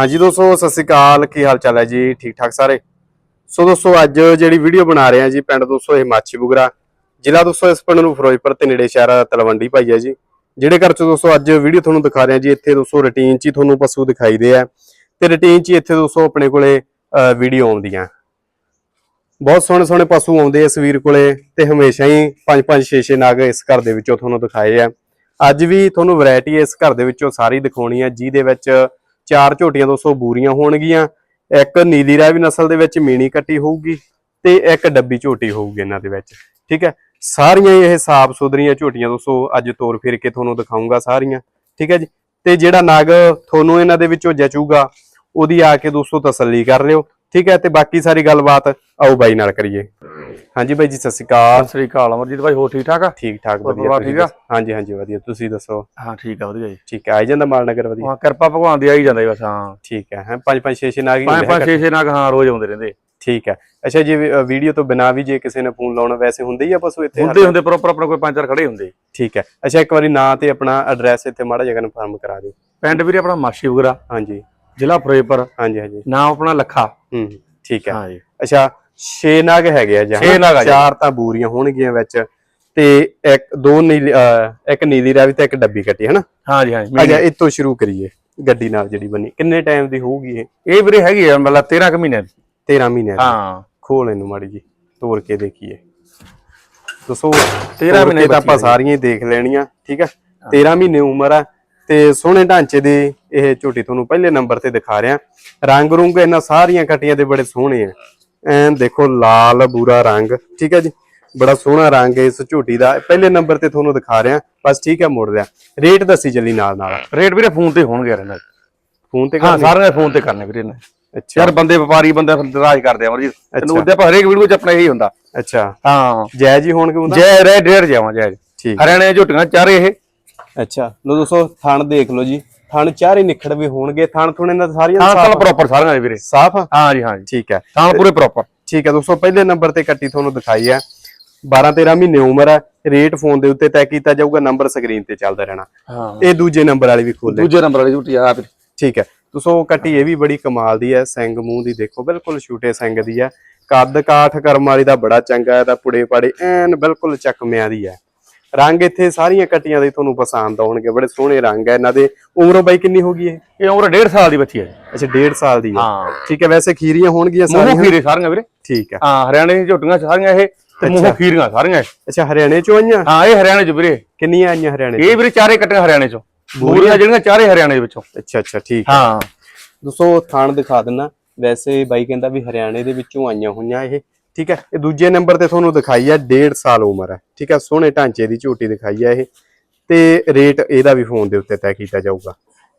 ਹਾਂਜੀ ਦੋਸਤੋ, ਸਤਿ ਸ਼੍ਰੀ ਅਕਾਲ। ਕੀ ਹਾਲ ਚਾਲ ਹੈ ਜੀ? ਠੀਕ ਠਾਕ ਸਾਰੇ? ਸੋ ਦੋਸਤੋ, ਅੱਜ ਜਿਹੜੀ ਵੀਡੀਓ ਬਣਾ ਰਹੇ ਹਾਂ ਜੀ, ਪਿੰਡ ਦੋਸਤੋ, ਇਹ ਬੁਗਰਾ। ਜ਼ਿਲ੍ਹਾ ਦੋਸਤੋ, ਇਸ ਪਿੰਡ ਨੂੰ ਫਿਰੋਜ਼ਪੁਰ ਤੇ ਨੇੜੇ ਸ਼ਹਿਰ ਤਲਵੰਡੀ ਭਾਈ ਹੈ ਜੀ। ਜਿਹੜੇ ਘਰ ਚ ਦੋਸਤੋ, ਅੱਜ ਵੀਡੀਓ ਤੁਹਾਨੂੰ ਦਿਖਾ ਰਹੇ ਹਾਂ ਜੀ, ਇੱਥੇ ਦੋਸਤੋ ਰੁਟੀਨ ਚ ਹੀ ਤੁਹਾਨੂੰ ਪਸ਼ੂ ਦਿਖਾਈ ਆ। ਤੇ ਰੁਟੀਨ ਚ ਹੀ ਇੱਥੇ ਦੋਸਤੋ, ਆਪਣੇ ਕੋਲੇ ਵੀਡੀਓ ਆਉਂਦੀਆਂ। ਬਹੁਤ ਸੋਹਣੇ ਸੋਹਣੇ ਪਸ਼ੂ ਆਉਂਦੇ ਇਸ ਵੀਰ ਕੋਲੇ, ਤੇ ਹਮੇਸ਼ਾ ਹੀ 5 5 6 6 ਨਾਗ ਇਸ ਘਰ ਦੇ ਵਿੱਚੋਂ ਤੁਹਾਨੂੰ ਦਿਖਾਏ ਆ। ਅੱਜ ਵੀ ਤੁਹਾਨੂੰ ਵੈਰਾਈਟੀ ਇਸ ਘਰ ਦੇ ਵਿੱਚੋਂ ਸਾਰੀ ਦਿਖਾਉਣੀ ਹੈ ਜਿਹਦੇ ਵਿੱਚ ਚਾਰ ਝੋਟੀਆਂ 200 ਬੂਰੀਆਂ ਹੋਣਗੀਆਂ, ਇੱਕ ਨੀਲੀ ਰਾਵੀ ਨਸਲ ਦੇ ਵਿੱਚ ਮੀਣੀ ਕੱਟੀ ਹੋਊਗੀ ਤੇ ਇੱਕ ਡੱਬੀ ਝੋਟੀ ਹੋਊਗੀ ਇਹਨਾਂ ਦੇ ਵਿੱਚ, ਠੀਕ ਹੈ? ਸਾਰੀਆਂ ਇਹ ਸਾਫ਼ ਸੁਥਰੀਆਂ ਝੋਟੀਆਂ ਦੋਸਤੋ ਅੱਜ ਤੋਰ ਫਿਰ ਕੇ ਤੁਹਾਨੂੰ ਦਿਖਾਉਂਗਾ ਸਾਰੀਆਂ, ਠੀਕ ਹੈ ਜੀ? ਤੇ ਜਿਹੜਾ ਨਗ ਤੁਹਾਨੂੰ ਇਹਨਾਂ ਦੇ ਵਿੱਚੋਂ ਜਚੂਗਾ, ਉਹਦੀ ਆ ਕੇ ਦੋਸਤੋ ਤਸੱਲੀ ਕਰ ਲਿਓ, ਠੀਕ ਹੈ? ਤੇ ਬਾਕੀ ਸਾਰੀ ਗੱਲਬਾਤ ਆਓ ਬਾਈ ਨਾਲ ਕਰੀਏ। ਹਾਂਜੀ ਬਾਈ ਜੀ ਸਤਿ ਸ਼੍ਰੀ ਅਕਾਲ। ਸਤਿ ਸ੍ਰੀ ਅਕਾਲ ਅਮਰਜੀਤ ਭਾਈ ਹੋਰ ਠੀਕ ਠਾਕ ਆ? ਠੀਕ ਠਾਕ ਵਧੀਆ ਠੀਕ ਆ? ਹਾਂਜੀ ਹਾਂਜੀ ਵਧੀਆ ਤੁਸੀਂ ਦੱਸੋ? ਹਾਂ ਠੀਕ ਆ ਵਧੀਆ ਜੀ। ਠੀਕ ਹੈ ਆਈ ਜਾਂਦਾ ਮਾਲ ਨਗਰ ਵਧੀਆ? ਹਾਂ ਕਿਰਪਾ ਭਗਵਾਨ ਦੀ ਆਈ ਜਾਂਦਾ ਬਸ ਹਾਂ। ਠੀਕ ਹੈ ਹੈ ਪੰਜ ਪੰਜ ਛੇ ਛੇ ਨਾਗ ਹੀ ਪੰਜ ਪੰਜ ਹੈ ਛੇ ਛੇ ਨਾਗ ਹਾਂ ਰੋਜ਼ ਆਉਂਦੇ ਰਹਿੰਦੇ। ਠੀਕ ਹੈ ਅੱਛਾ ਜੀ ਵੀਡੀਓ ਤੋਂ ਬਿਨਾ ਵੀ ਜੇ ਕਿਸੇ ਨੇ ਫੋਨ ਲਾਉਣਾ ਵੈਸੇ ਹੁੰਦੇ ਹੀ ਆ ਪਸ਼ੂ ਇੱਥੇ ਹੁੰਦੇ ਹੁੰਦੇ ਪ੍ਰੋਪਰ ਆਪਣੇ ਕੋਈ ਪੰਜ ਚਾਰ ਖੜੇ ਹੁੰਦੇ। ਠੀਕ ਹੈ ਅੱਛਾ ਇੱਕ ਵਾਰੀ ਨਾਂ ਤੇ ਆਪਣਾ ਐਡਰੈਸ ਇੱਥੇ ਮਾੜਾ ਜਿਹਾ ਕਨਫਰਮ ਕਰਾ ਦਿਓ। ਪਿੰਡ ਵੀਰੇ ਆਪਣਾ ਮਾਸ਼ੀ ਵਗਰਾ ਹਾਂਜੀ। ਜ਼ਿਲ੍ਹਾ ਫਿਰੋਜ਼ਪੁਰ। ਹਾਂਜੀ ਹਾਂਜੀ। ਨਾਮ ਆਪਣਾ ਲੱਖਾ। ਹੂੰ ਠੀਕ ਹੈ ਹਾਂ ਜੀ। ਅੱਛਾ 6 ਨਾਗ ਹੈਗੇ ਆ ਜੀ ਛੇ ਨਾਗ ਆ ਜੀ। ਚਾਰ ਤਾਂ ਬੂਰੀਆਂ ਹੋਣਗੀਆਂ ਵਿੱਚ ਤੇ ਇੱਕ ਦੋ ਨੀਲੀ ਅਹ, ਇੱਕ ਨੀਲੀ ਰਾਵੀ ਤੇ ਇੱਕ ਡੱਬੀ ਕੱਟੀ ਹੈ ਨਾ ਹਾਂ ਜੀ ਹਾਂ ਜੀ। ਅੱਛਾ ਤੋਂ ਸ਼ੁਰੂ ਕਰੀਏ ਗੱਡੀ ਨਾਲ ਜਿਹੜੀ ਬਣੀ। ਕਿੰਨੇ ਟਾਈਮ ਦੀ ਹੋਊਗੀ ਇਹ? ਇਹ ਵੀਰੇ ਹੈਗੀ ਆ ਮਤਲਬ 13 ਕੁ ਮਹੀਨੇ ਦੀ। 13 ਮਹੀਨੇ ਦੀ। ਹਾਂ। ਖੋਲ ਇਹਨੂੰ ਮਾੜੀ ਜੀ ਤੋੜ ਕੇ ਦੇਖੀਏ। ਦੋਸਤੋ 13 ਤੋੜ ਮਹੀਨੇ ਕੇ ਤਾਂ ਬੱਚੀ ਆਪਾਂ ਹੈ। ਸਾਰੀਆਂ ਹੀ ਦੇਖ ਲੈਣੀਆਂ ਠੀਕ ਹੈ। 13 ਮਹੀਨੇ ਉਮਰ ਆ ਤੇ ਸੋਹਣੇ ਢਾਂਚੇ ਦੀ ਇਹ ਝੋਟੀ ਤੁਹਾਨੂੰ ਪਹਿਲੇ ਨੰਬਰ ਤੇ ਦਿਖਾ ਰਿਹਾ। ਰੰਗ ਰੁੰਗ ਇਹਨਾਂ ਸਾਰੀਆਂ ਕਟੀਆਂ ਦੇ ਬੜੇ ਸੋਹਣੇ ਆ। ਐਨ ਦੇਖੋ ਲਾਲ ਬੂਰਾ ਰੰਗ ਠੀਕ ਹੈ ਜੀ? ਬੜਾ ਸੋਹਣਾ ਰੰਗ ਹੈ ਇਸ ਝੋਟੀ ਦਾ। ਪਹਿਲੇ ਨੰਬਰ ਤੇ ਤੁਹਾਨੂੰ ਦਿਖਾ ਰਿਹਾ ਬਸ ਠੀਕ ਹੈ ਮੋੜ ਲਿਆ ਰੇਟ ਦੱਸੀ ਚੱਲੀ ਨਾਲ ਨਾਲ। ਰੇਟ ਵੀਰੇ ਫੋਨ ਤੇ ਹੋਣਗੇ ਰਹਿੰਦਾ ਫੋਨ ਤੇ ਹਾਂ ਸਾਰਿਆਂ ਦੇ ਫੋਨ ਤੇ ਕਰਨੇ ਵੀਰੇ ਨੇ ਅੱਛਾ। ਯਾਰ ਬੰਦੇ ਵਪਾਰੀ ਬੰਦੇ ਰਾਜ ਕਰਦੇ ਆ ਅਮਰਜੀਤ ਤੈਨੂੰ। ਉਹਦੇ ਆਪਾਂ ਹਰੇਕ ਵੀਡੀਓ ਚ ਆਪਣਾ ਇਹੀ ਹੁੰਦਾ। ਅੱਛਾ। ਹਾਂ। ਜੈ ਜੀ ਹੋਣਗੇ ਉਹਦਾ? ਜੈ ਰਹਿ ਡੇਢ ਜਾਵਾਂ ਜੈ ਠੀਕ। ਹਰਿਆਣੇ ਝੋਟੀਆਂ ਚਾਰੇ ਇਹ। ਅੱਛਾ। ਲੋ ਦੋਸਤੋ ਥਣ ਦੇਖ ਲਓ ਜੀ। ਥਣ ਚਾਰੇ ਨਿਖੜਵੇ ਹੋਣਗੇ ਥਣ ਥੁਣ ਦੇ ਸਾਰੀਆਂ ਹਾਂ ਸਾਫ਼ ਸਾਲ ਪ੍ਰੋਪਰ ਸਾਰਿਆਂ ਦੇ ਵੀਰੇ। ਸਾਫ਼? ਹਾਂ ਜੀ ਹਾਂ ਜੀ। ਠੀਕ ਹੈ। ਸਾਲ ਪੂਰੇ ਪ੍ਰੋਪਰ ਠੀਕ ਹੈ ਦੋਸਤੋ ਪਹਿਲੇ ਨੰਬਰ ਤੇ ਕੱਟੀ ਤੁਹਾਨੂੰ ਦਿਖਾਈ ਹੈ। 12 13 ਮਹੀਨੇ ਉਮਰ ਹੈ ਰੇਟ ਫੋਨ ਦੇ ਉੱਤੇ ਤੈਅ ਕੀਤਾ ਜਾਊਗਾ ਨੰਬਰ ਸਕਰੀਨ ਤੇ ਚੱਲਦਾ ਰਹਿਣਾ। ਇਹ ਦੂਜੇ ਨੰਬਰ ਵਾਲੀ ਵੀ ਖੋਲੇ ਦੂਜੇ ਨੰਬਰ ਵਾਲੀ ਝੂਟੀ ਆ ਠੀਕ ਹੈ। ਦੋਸਤੋ ਕੱਟੀ ਇਹ ਵੀ ਬੜੀ ਕਮਾਲ ਦੀ ਹੈ ਸਿੰਘ ਮੂੰਹ ਦੀ ਦੇਖੋ ਬਿਲਕੁਲ ਛੋਟੇ ਸਿੰਘ ਦੀ ਹੈ। ਕੱਦ ਕਾਠ ਕਰਮ ਵਾਲੀ ਦਾ ਬੜਾ ਚੰਗਾ ਹੈ ਦਾ ਪੁੜੇ ਪਾੜੇ ਐਨ ਬਿਲਕੁਲ ਚੱਕਮਿਆਂ ਦੀ ਹੈ। ਰੰਗ ਇੱਥੇ ਸਾਰੀਆਂ ਕੱਟੀਆਂ ਦੇ ਤੁਹਾਨੂੰ ਪਸੰਦ ਆਉਣਗੇ ਬੜੇ ਸੋਹਣੇ ਰੰਗ ਹੈ ਇਹਨਾਂ ਦੇ ਉਮਰੋਂ ਬਾਈ ਕਿੰਨੀ ਹੋ ਗਈ ਇਹ? ਇਹ ਉਮਰ ਡੇਢ ਸਾਲ ਦੀ ਬੱਚੀ ਹੈ। ਅੱਛਾ 1.5 ਸਾਲ ਦੀ ਹੈ ਹਾਂ। ਠੀਕ ਹੈ ਵੈਸੇ ਖੀਰੀਆਂ ਹੋਣਗੀਆਂ ਮੂੰਹ ਸਾਰੀਆਂ? ਖੀਰੇ ਸਾਰੀਆਂ ਵੀਰੇ। ਠੀਕ ਹੈ। ਹਾਂ ਹਰਿਆਣੇ ਦੀਆਂ ਝੋਟੀਆਂ ਸਾਰੀਆਂ ਇਹ ਤੇ ਮੂੰਹ ਖੀਰੀਆਂ ਸਾਰੀਆਂ। ਅੱਛਾ ਹਰਿਆਣੇ ਚੋਂ ਆਈਆਂ? ਹਾਂ ਇਹ ਹਰਿਆਣੇ ਚ ਵੀਰੇ। ਕਿੰਨੀਆਂ ਆਈਆਂ ਹਰਿਆਣੇ ਇਹ ਵੀਰੇ ਚਾਰੇ ਕੱਟੀਆਂ ਹਰਿਆਣੇ ਚੋਂ। ਬੂਰੀਆਂ? ਜਿਹੜੀਆਂ ਚਾਰੇ ਹਰਿਆਣੇ ਦੇ ਵਿੱਚੋਂ। ਅੱਛਾ ਅੱਛਾ ਠੀਕ ਹੈ। ਹਾਂ। ਦੋਸਤੋ ਥਾਣ ਦਿਖਾ ਦਿੰਨਾ। ਵੈਸੇ ਬਾਈ ਕਹਿੰਦਾ ਵੀ ਹਰਿਆਣੇ ਦੇ ਵਿੱਚੋਂ ਆਈਆਂ ਹੋਈਆਂ ਇਹ। ਠੀਕ ਹੈ? ਇਹ ਦੂਜੇ ਨੰਬਰ ਤੇ ਤੁਹਾਨੂੰ ਦਿਖਾਈ ਹੈ 1.5 ਸਾਲ ਉਮਰ ਹੈ। ਠੀਕ ਹੈ? ਸੋਹਣੇ ਢਾਂਚੇ ਦੀ ਝੋਟੀ ਦਿਖਾਈ ਹੈ ਇਹ। ਤੇ ਰੇਟ ਇਹਦਾ ਵੀ ਫੋਨ ਦੇ ਉੱਤੇ ਤੈਅ ਕੀਤਾ ਜਾਊਗਾ।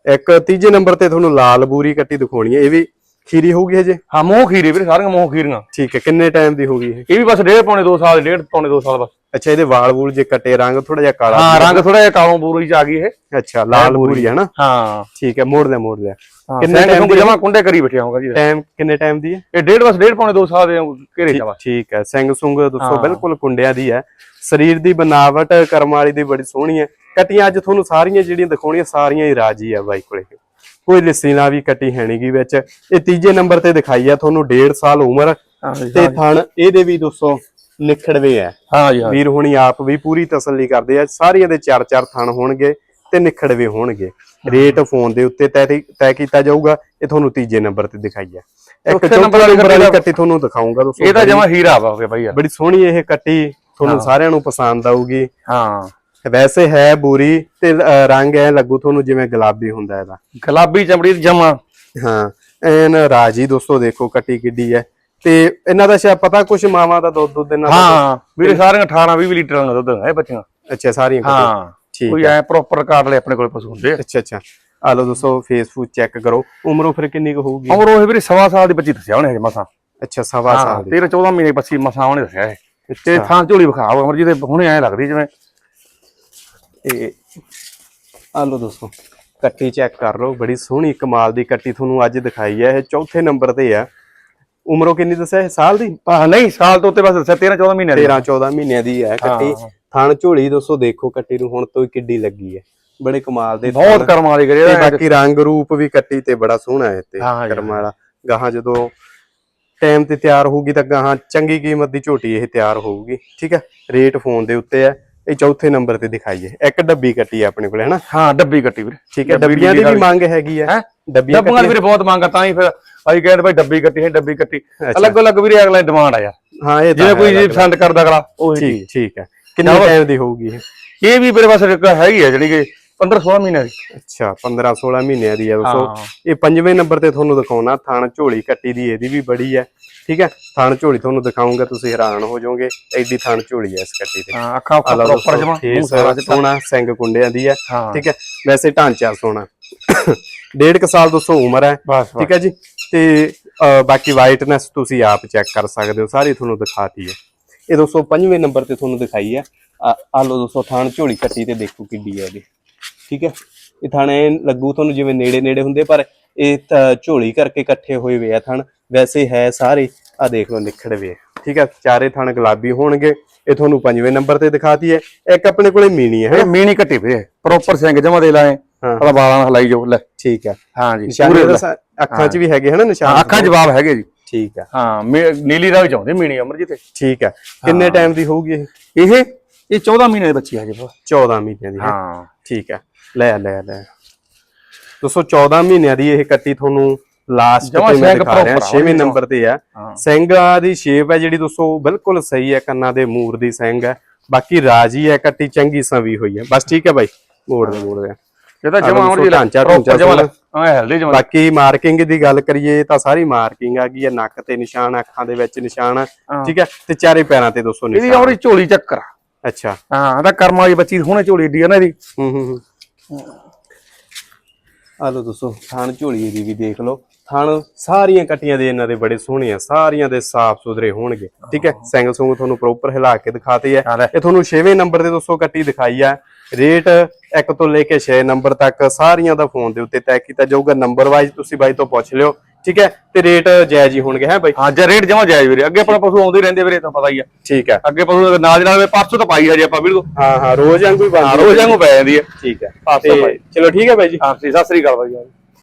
ਇੱਕ ਤੀਜੇ ਨੰਬਰ ਤੇ ਤੁਹਾਨੂੰ ਲਾਲ ਬੂਰੀ ਕੱਟੀ ਦਿਖਾਉਣੀ ਹੈ। ਇਹ ਵੀ ਖੀਰੀ ਹੋਊਗੀ ਹਜੇ? ਹਾਂ ਮੂੰਹ ਖੀਰੇ ਵੀਰੇ ਸਾਰੀਆਂ ਮੂੰਹ ਖੀਰੀਆਂ। ਠੀਕ ਹੈ ਕਿੰਨੇ ਟਾਈਮ ਦੀ ਹੋਗੀ ਇਹ? ਇਹ ਵੀ ਬਸ ਡੇਢ ਪੌਣੇ 2 ਸਾਲ ਡੇਢ ਪੌਣੇ 2 ਸਾਲ ਬਸ। ਅੱਛਾ ਇਹਦੇ ਵਾਲ ਵੂਲ ਜੇ ਕੱਟੇ ਰੰਗ ਥੋੜਾ ਜਿਹਾ ਕਾਲਾ ਹਾਂ ਰੰਗ ਥੋੜਾ ਜਿਹਾ ਕਾਲੋਂ ਬੂਰੀ ਚ ਆ ਗਈ ਇਹ। ਅੱਛਾ ਲਾਲ ਬੂਰੀ ਹੈ ਨਾ? ਹਾਂ। ਠੀਕ ਹੈ ਮੋੜ ਲਿਆ ਮੋੜ ਲਿਆ। ਕਿੰਨੇ ਟਾਈਮ time ਜਮਾ ਕੁੰਡੇ ਕਰੀ ਬੈਠਿਆ ਹੋਗਾ ਜੀ? ਟਾਈਮ ਕਿੰਨੇ ਟਾਈਮ ਦੀ ਹੈ? ਇਹ ਡੇਢ ਬਸ ਡੇਢ ਪੌਣੇ 2 ਸਾਲ ਦੇ ਘੇਰੇ ਚ ਠੀਕ ਹੈ ਸਿੰਘ ਸੁੰਗ ਦੋਸਤੋ ਹਾਂ। ਬਿਲਕੁਲ ਕੁੰਡਿਆਂ ਦੀ ਹੈ। ਸਰੀਰ ਦੀ ਬਨਾਵਟ ਕਰਮ ਵਾਲੀ ਦੀ ਬੜੀ ਸੋਹਣੀ ਹੈ। ਕੱਟੀਆਂ ਅੱਜ ਤੁਹਾਨੂੰ ਸਾਰੀਆਂ ਜਿਹੜੀਆਂ ਦਿਖਾਉਣੀਆਂ ਸਾਰੀਆਂ ਹੀ ਰਾਜੀ ਆ ਬਾਈ ਕੋਲੇ। ਕੋਈ ਲਿੱਸੀ ਨਾ ਵੀ ਕੱਟੀ ਹੈਣੀਗੀ ਵਿੱਚ। ਇਹ ਤੀਜੇ ਨੰਬਰ ਤੇ ਦਿਖਾਈ ਆ ਤੁਹਾਨੂੰ 1.5 ਸਾਲ ਉਮਰ। ਹਾਂ ਤੇ ਥਣ ਇਹਦੇ ਵੀ ਦੋਸਤੋ ਨਿਖੜਵੇ ਆ। ਹਾਂ ਜੀ ਹਾਂ ਵੀਰ ਹੁਣੀ ਆਪ ਵੀ ਪੂਰੀ ਤਸੱਲੀ ਕਰਦੇ ਆ। ਸਾਰੀਆਂ ਦੇ ਚਾਰ ਚਾਰ ਥਣ ਹੋਣਗੇ ਤੇ ਨਿਖੜਵੇ ਹੋਣਗੇ। ਰੇਟ ਫੋਨ ਦੇ ਉੱਤੇ ਤੈਅ ਕੀਤਾ ਜਾਊਗਾ ਇਹ ਤੁਹਾਨੂੰ ਤੀਜੇ ਨੰਬਰ ਤੇ ਦਿਖਾਈ ਆ ਇੱਕ ਨੰਬਰ ਵਾਲੀ ਕੱਟੀ ਤੁਹਾਨੂੰ ਦਿਖਾਉਂਗਾ ਦੋਸਤੋ ਇਹ ਤਾਂ ਜਮਾ ਹੀਰਾ ਵਾ ਹੋ ਗਿਆ ਭਾਈ ਬੜੀ ਸੋਹਣੀ ਇਹ ਕੱਟੀ ਤੁਹਾਨੂੰ ਸਾਰਿਆਂ ਨੂੰ ਪਸੰਦ ਆਊਗੀ। ਹਾਂ। ਵੈਸੇ ਹੈ ਬੂਰੀ ਤੇ ਰੰਗ ਐ ਲੱਗੂ ਤੁਹਾਨੂੰ ਜਿਵੇਂ ਗੁਲਾਬੀ ਹੁੰਦਾ ਇਹਦਾ। ਗੁਲਾਬੀ ਚਮੜੀ ਦੀ ਜਮਾ। ਹਾਂ ਐਨ ਰਾਜੀ ਦੋਸਤੋ ਦੇਖੋ ਕੱਟੀ ਕਿੱਡੀ ਹੈ। ਤੇ ਇਹਨਾਂ ਦਾ ਸ਼ਾਇਦ ਪਤਾ ਕੁਛ ਮਾਵਾਂ ਦਾ ਦੁੱਧ ਦੁੱਧ ਇਹਨਾਂ ਦਾ ਹਾਂ ਵੀਰੇ ਸਾਰੀਆਂ 18 20 ਲੀਟਰ ਦਾ ਦੁੱਧ ਹੈ ਬੱਚੀਆਂ। ਅੱਛਾ ਸਾਰੀਆਂ ਹਾਂ। ਕੋਈ ਐ ਪ੍ਰੋਪਰ ਕਾਰਡ ਲੈ ਆਪਣੇ ਕੋਲ ਪਸ਼ੂ ਹੁੰਦੇ ਅੱਛਾ ਅੱਛਾ। ਆ ਲਓ ਦੋਸਤੋ ਫੇਸਬੁੱਕ ਚੈੱਕ ਕਰੋ। ਉਮਰੋਂ ਫਿਰ ਕਿੰਨੀ ਕੁ ਹੋਊਗੀ? ਉਮਰ ਉਹ ਵੀਰੇ ਸਵਾ ਸਾਲ ਦੀ ਬੱਚੀ ਦੱਸਿਆ ਉਹਨੇ ਹਜੇ ਮਸਾਂ। ਅੱਛਾ ਸਵਾ ਸਾਲ ਦੀ। 13 14 ਮਹੀਨੇ ਬੱਚੀ ਮਸਾਂ ਉਹਨੇ ਦੱਸਿਆ ਇਹ। ਤੇ ਥਾਂ ਝੋਲੀ ਵਿਖਾ ਅਮਰ ਜੀ ਦੇ ਹੁਣੇ ਐ ਲੱਗਦੀ ਜਿਵੇਂ। ਇਹ ਆ ਲਓ ਦੋਸਤੋ ਕੱਟੀ ਚੈੱਕ ਕਰ ਲਓ। ਬੜੀ ਸੋਹਣੀ ਕਮਾਲ ਦੀ ਕੱਟੀ ਤੁਹਾਨੂੰ ਅੱਜ ਦਿਖਾਈ ਹੈ। ਇਹ ਚੌਥੇ ਨੰਬਰ ਤੇ ਆ। ਉਮਰੋਂ ਕਿੰਨੀ ਦੱਸਿਆ ਸਾਲ ਦੀ? ਨਹੀਂ ਸਾਲ ਤੋਂ ਉੱਤੇ ਬਸ ਦੱਸਿਆ 13 14 ਮਹੀਨੇ ਦੀ। 13 14 ਮਹੀਨਿਆਂ ਦੀ ਹੈ ਕੱਟੀ। ਥਣ ਝੋਲੀ ਦੋਸਤੋ ਦੇਖੋ ਕੱਟੀ ਨੂੰ ਹੁਣ ਤੋਂ ਕਿੱਡੀ ਲੱਗੀ ਹੈ। ਬੜੇ ਕਮਾਲ ਦੇ ਬਹੁਤ। ਕਰਮ ਵਾਲੀ ਤੇ ਕਰੇ ਬਾਕੀ ਰੰਗ ਰੂਪ ਵੀ ਕੱਟੀ ਤੇ ਬੜਾ ਸੋਹਣਾ ਹੈ ਤੇ ਕਰਮ ਵਾਲਾ। ਗਾਹਾਂ ਜਦੋਂ ਟਾਈਮ ਤੇ ਤਿਆਰ ਹੋਊਗੀ ਤਾਂ ਗਾਹਾਂ ਚੰਗੀ ਕੀਮਤ ਦੀ ਝੋਟੀ ਇਹ ਤਿਆਰ ਹੋਊਗੀ ਠੀਕ ਹੈ? ਰੇਟ ਫੋਨ ਦੇ ਉੱਤੇ ਹੈ। ਇਹ ਚੌਥੇ ਨੰਬਰ ਤੇ ਦਿਖਾਈਏ। ਇੱਕ ਡੱਬੀ ਕੱਟੀ ਆਪਣੇ ਕੋਲ ਹੈਨਾ? ਹਾਂ ਡੱਬੀ ਕੱਟੀ ਵੀਰੇ। ਠੀਕ ਹੈ ਡੱਬੀ ਡੱਬੀਆਂ ਦੀ ਵੀ ਮੰਗ ਹੈਗੀ ਹੈ? ਡੱਬੀਆਂ ਦੀ ਵੀਰੇ ਬਹੁਤ ਮੰਗ ਆ ਤਾਂ ਹੀ ਫਿਰ ਅਸੀਂ ਕਹਿੰਦੇ ਭਾਈ ਡੱਬੀ ਕੱਟੀ ਹੈ ਡੱਬੀ ਕੱਟੀ। ਅਲੱਗ ਅਲੱਗ ਵੀਰੇ ਅਗਲਾ ਡਿਮਾਂਡ ਆ ਯਾਰ। ਹਾਂ ਇਹ ਤਾਂ ਜਿਵੇਂ ਕੋਈ। ਪਸੰਦ ਕਰਦਾ ਅਗਲਾ ਉਹ ਠੀਕ ਠੀਕ ਹੈ। ਕਿੰਨੇ। ਟਾਈਮ ਦੀ ਹੋਊਗੀ ਇਹ? ਇਹ ਵੀ ਵੀਰੇ ਬਸ ਇੱਕ ਹੈਗੀ ਹੈ ਜਿਹੜੀ ਕਿ 15 16 ਮਹੀਨੇ ਦੀ। ਅੱਛਾ 15 16 ਮਹੀਨਿਆਂ ਦੀ ਹੈ। ਦੋਸਤੋ। ਇਹ ਪੰਜਵੇਂ ਨੰਬਰ ਤੇ ਤੁਹਾਨੂੰ ਦਿਖਾਉਣਾ ਥਣ ਝੋਲੀ ਕੱਟੀ ਦੀ ਇਹਦੀ ਵੀ ਬੜੀ ਹੈ ਠੀਕ ਹੈ ਥਣ ਝੋਲੀ ਤੁਹਾਨੂੰ ਦਿਖਾਉਂਗਾ ਤੁਸੀਂ ਹੈਰਾਨ ਹੋ ਜਾਓਗੇ ਐਡੀ ਥਣ ਝੋਲੀ ਹੈ ਇਸ ਕੱਟੀ ਤੇ ਹਾਂ ਅੱਖਾਂ ਪ੍ਰੋਪਰ ਜਮਾ ਫੇਸ ਸੋਹਣਾ ਸਿੰਘ ਕੁੰਡਿਆਂ ਦੀ ਹੈ। ਠੀਕ ਹੈ ਵੈਸੇ ਢਾਂਚਾ ਸੋਹਣਾ ਡੇਢ ਕੁ ਸਾਲ ਦੋਸਤੋ ਉਮਰ ਹੈ। ਠੀਕ ਹੈ ਜੀ? ਤੇ ਬਾਕੀ ਵਾਈਟਨੈਸ ਤੁਸੀਂ ਆਪ ਚੈੱਕ ਕਰ ਸਕਦੇ ਹੋ ਸਾਰੀ ਤੁਹਾਨੂੰ ਦਿਖਾਤੀ ਹੈ। ਇਹ ਦੋਸਤੋ ਪੰਜਵੇਂ ਨੰਬਰ ਤੇ ਤੁਹਾਨੂੰ ਦਿਖਾਈ ਆ। ਲਓ ਦੋਸਤੋ ਥਾਣ ਝੋਲੀ ਕੱਟੀ ਤੇ ਦੇਖੋ ਕਿੱਡੀ ਹੈ ਇਹਦੀ। ਠੀਕ ਹੈ ਇਹ ਥਾਣੇ ਲੱਗੂ ਤੁਹਾਨੂੰ ਜਿਵੇਂ ਨੇੜੇ ਨੇੜੇ ਹੁੰਦੇ ਪਰ ਇਹ ਝੋਲੀ ਕਰਕੇ ਇਕੱਠੇ ਹੋਏ ਵੇ ਆ ਥਣ। ਵੈਸੇ ਹੈ ਸਾਰੇ ਆ ਦੇਖ ਲਓ ਨਿਖੜ ਵੇ ਠੀਕ ਹੈ ਚਾਰੇ ਥਣ ਗੁਲਾਬੀ ਹੋਣਗੇ। ਇਹ ਤੁਹਾਨੂੰ ਪੰਜਵੇਂ ਨੰਬਰ ਤੇ ਦਿਖਾਤੀ ਹੈ। ਇੱਕ ਆਪਣੇ ਕੋਲੇ ਮੀਣੀ ਹੈ ਮੀਨੀ ਕੱਟੀ ਵੀਰੇ ਪ੍ਰੋਪਰ ਸਿੰਘ ਜਮਾ ਦੇ ਲਾਏ। ਹਾਂ। ਬਾਲਾਂ ਹਲਾਈ ਜੋ ਲੈ। ਠੀਕ ਹੈ ਹਾਂ ਜੀ ਪੂਰੇ ਲੈ। ਅੱਖਾਂ 'ਚ ਵੀ ਹੈਗੇ ਹਨਾ ਨਿਸ਼ਾਨ? ਅੱਖਾਂ ਜਵਾਬ ਹੈਗੇ ਜੀ। ਠੀਕ ਹੈ ਹਾਂ ਮੀ- ਨੀਲੀ ਰਾਵੀ ਚਾਹੁੰਦੇ ਮੀਣੀ ਅਮਰਜੀਤ ਠੀਕ ਹੈ ਕਿੰਨੇ ਟਾਈਮ ਦੀ ਹੋਊਗੀ ਇਹ? ਇਹ? ਇਹ 14 ਮਹੀਨੇ ਦੀ ਬੱਚੀ ਹੈ ਜੀ 14 ਮਹੀਨਿਆਂ ਦੀ ਹੈ? ਹਾਂ। ਠੀਕ ਹੈ ਲੈ ਲੈ ਲੈ। ਦੋਸਤੋ 14 ਮਹੀਨਿਆਂ ਦੀ ਇਹ ਕੱਟੀ ਤੁਹਾਨੂੰ ਲਾਸਟ ਜਮਾਂ ਤੇ ਮੈਂ ਦਿਖਾ ਰਿਹਾ। proper ਆ 6ਵੇਂ ਉਹਦੀ ਨੰਬਰ ਤੇ ਆ। ਹਾਂ। ਸਿੰਘਾਂ ਦੀ ਸ਼ੇਪ ਹੈ ਜਿਹੜੀ ਦੋਸਤੋ ਬਿਲਕੁਲ ਸਹੀ ਹੈ ਕੰਨਾਂ ਦੇ ਮੂਰ ਦੀ ਸਿੰਘ ਹੈ। ਬਾਕੀ ਰਾਜੀ ਹੈ ਕੱਟੀ ਚੰਗੀ ਸਵੀ ਹੋਈ ਹੈ। ਬਸ ਠੀਕ ਹੈ ਬਾਈ ਮੋੜ ਦੇ ਮੋੜ ਦੇ। ਇਹ ਤਾਂ ਜਮਾ ਦੋਸਤੋ ਅਮਰਜੀਤ ਢਾਂਚਾ ਢੂੰਚਾ ਜਮਾ। ਹਾਂ ਹੈਲਦੀ ਜਮਾ ਬਾਕੀ ਮਾਰਕਿੰਗ ਦੀ ਗੱਲ ਕਰੀਏ ਤਾਂ ਸਾਰੀ ਮਾਰਕਿੰਗ ਆ ਗਈ ਹੈ ਨੱਕ ਤੇ ਨਿਸ਼ਾਨ ਅੱਖਾਂ ਦੇ ਵਿੱਚ ਨਿਸ਼ਾਨ। ਠੀਕ ਹੈ ਤੇ ਚਾਰੇ ਪੈਰਾਂ ਤੇ ਦੋਸਤੋ ਇਹਦੀ ਨਿਸ਼ਾਨ ਔਰ ਝੋਲੀ ਚੱਕਰ। ਅੱਛਾ ਹਾਂ ਇਹਦਾ ਕਰਮ ਵਾਲੀ ਬੱਚੀ ਹੁਣੇ ਝੋਲੀ ਏਡੀ ਆ ਨਾ ਇਹਦੀ ਹੂੰ ਹੂੰ ਹੂੰ ਆ ਲੋ ਦੋਸਤੋ ਥਾਣ ਝੋਲੀ ਦੀ ਵੀ ਦੇਖ ਲਓ ਥਾਣ ਸਾਰੀਆਂ ਕੱਟੀਆਂ ਦੇ ਇਹਨਾਂ ਦੇ ਬੜੇ ਸੋਹਣੇ ਆ ਸਾਰੀਆਂ ਦੇ ਸਾਫ਼ ਸੁਥਰੇ ਹੋਣਗੇ ਠੀਕ ਹੈ? ਸਿੰਘ ਸੁੰਗ ਤੁਹਾਨੂੰ ਪ੍ਰੋਪਰ ਹਿਲਾ ਕੇ ਦਿਖਾਤੇ ਹਾਂ। ਇਹ ਤੁਹਾਨੂੰ 6ਵੇਂ ਨੰਬਰ ਤੇ ਦੋਸਤੋ ਕੱਟੀ ਦਿਖਾਈ ਆ। ਰੇਟ 1 ਤੋਂ ਲੈ ਕੇ 6 ਨੰਬਰ ਤੱਕ ਸਾਰੀਆਂ ਦਾ ਫੋਨ ਦੇ ਉੱਤੇ ਤੈਅ ਕੀਤਾ ਜਾਊਗਾ। ਨੰਬਰ ਵਾਈਜ਼ ਤੁਸੀਂ ਬਾਈ ਤੋਂ ਪੁੱਛ ਲਿਓ ਠੀਕ ਹੈ? ਤੇ ਰੇਟ ਜਾਇਜ਼ ਹੀ ਹੋਣਗੇ ਹੈ ਬਾਈ? ਹਾਂ ਜੇ ਰੇਟ ਜਮਾ ਜਾਇਜ਼ ਵੀਰੇ ਅੱਗੇ ਆਪਣਾ ਪਸ਼ੂ ਆਉਂਦੇ ਹੀ ਰਹਿੰਦੇ ਵੀਰੇ ਤਾਂ ਪਤਾ ਹੀ ਆ। ਠੀਕ ਹੈ। ਅੱਗੇ ਪਸ਼ੂ ਨਾਲ ਦੀ ਨਾਲ ਪਰਸੋਂ ਤਾਂ ਪਾਈ ਹਜੇ ਆਪਾਂ ਵੀਡੀਓ ਹਾਂ ਹਾਂ ਰੋਜ਼ ਵਾਂਗੂ ਹੀ ਰੋਜ਼ ਵਾਂਗੂ ਪੈ ਜਾਂਦੀ ਹੈ ਠੀਕ ਹੈ। ਪਾਸੋਂ ਤੇ ਬਾਈ। ਚਲੋ ਠੀਕ ਹੈ ਬਾਈ ਜੀ। ਹਾਂ ਸਤਿ ਸ੍ਰੀ ਅਕਾਲ ਬਾਈ